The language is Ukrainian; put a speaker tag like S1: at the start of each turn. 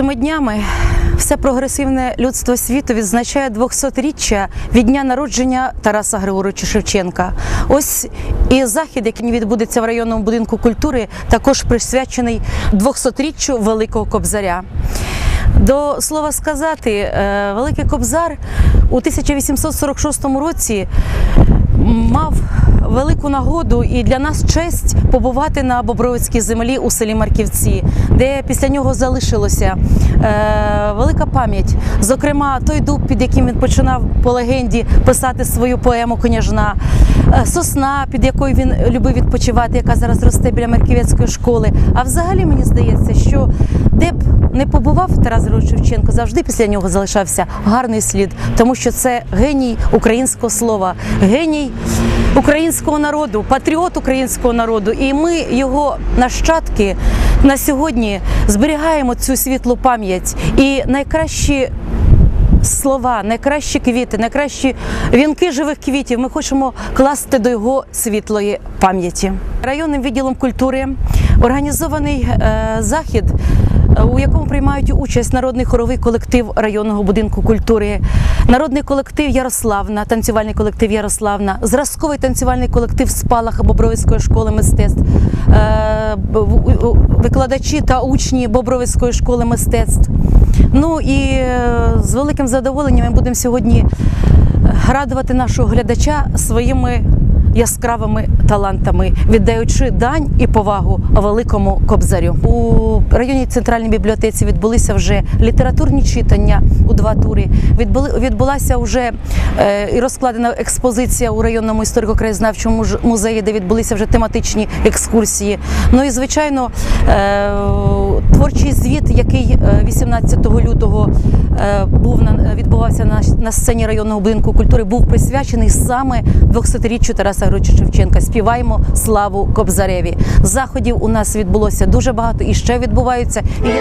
S1: Цими днями все прогресивне людство світу відзначає 200-річчя від дня народження Тараса Григоровича Шевченка. Ось і захід, який відбудеться в районному будинку культури, також присвячений 200-річчю Великого Кобзаря. До слова сказати, е, Великий Кобзар у 1846 році мав велику нагоду і для нас честь побувати на Бобровицькій землі у селі Марківці, де після нього залишилося е, велика пам'ять. Зокрема, той дуб, під яким він починав по легенді писати свою поему Княжна, е, сосна, під якою він любив відпочивати, яка зараз росте біля Марківецької школи. А взагалі мені здається, що де б не побував Тарас Григорович Шевченко, завжди після нього залишався гарний слід, тому що це геній українського слова, геній українського народу, патріот українського народу. І ми, його нащадки, на сьогодні зберігаємо цю світлу пам'ять і найкращі. Слова, найкращі квіти, найкращі вінки живих квітів. Ми хочемо класти до його світлої пам'яті. Районним відділом культури організований е, захід, у якому приймають участь народний хоровий колектив районного будинку культури, народний колектив Ярославна, танцювальний колектив Ярославна, зразковий танцювальний колектив Спалах Бобровицької школи мистецтв, е, викладачі та учні Бобровицької школи мистецтв. Ну і е, з великим задоволенням ми будемо сьогодні радувати нашого глядача своїми яскравими талантами, віддаючи дань і повагу великому кобзарю. У районній центральній бібліотеці відбулися вже літературні читання у два тури. Відбулася вже е, і розкладена експозиція у районному історико-краєзнавчому музеї, де відбулися вже тематичні екскурсії. Ну і звичайно, е, творчий звіт, який е, 18 лютого е, був на відбувався на сцені районного будинку культури, був присвячений саме 200-річчю Тараса Григоровича Шевченка. Співаємо славу Кобзареві. Заходів у нас відбулося дуже багато і ще відбуваються. І я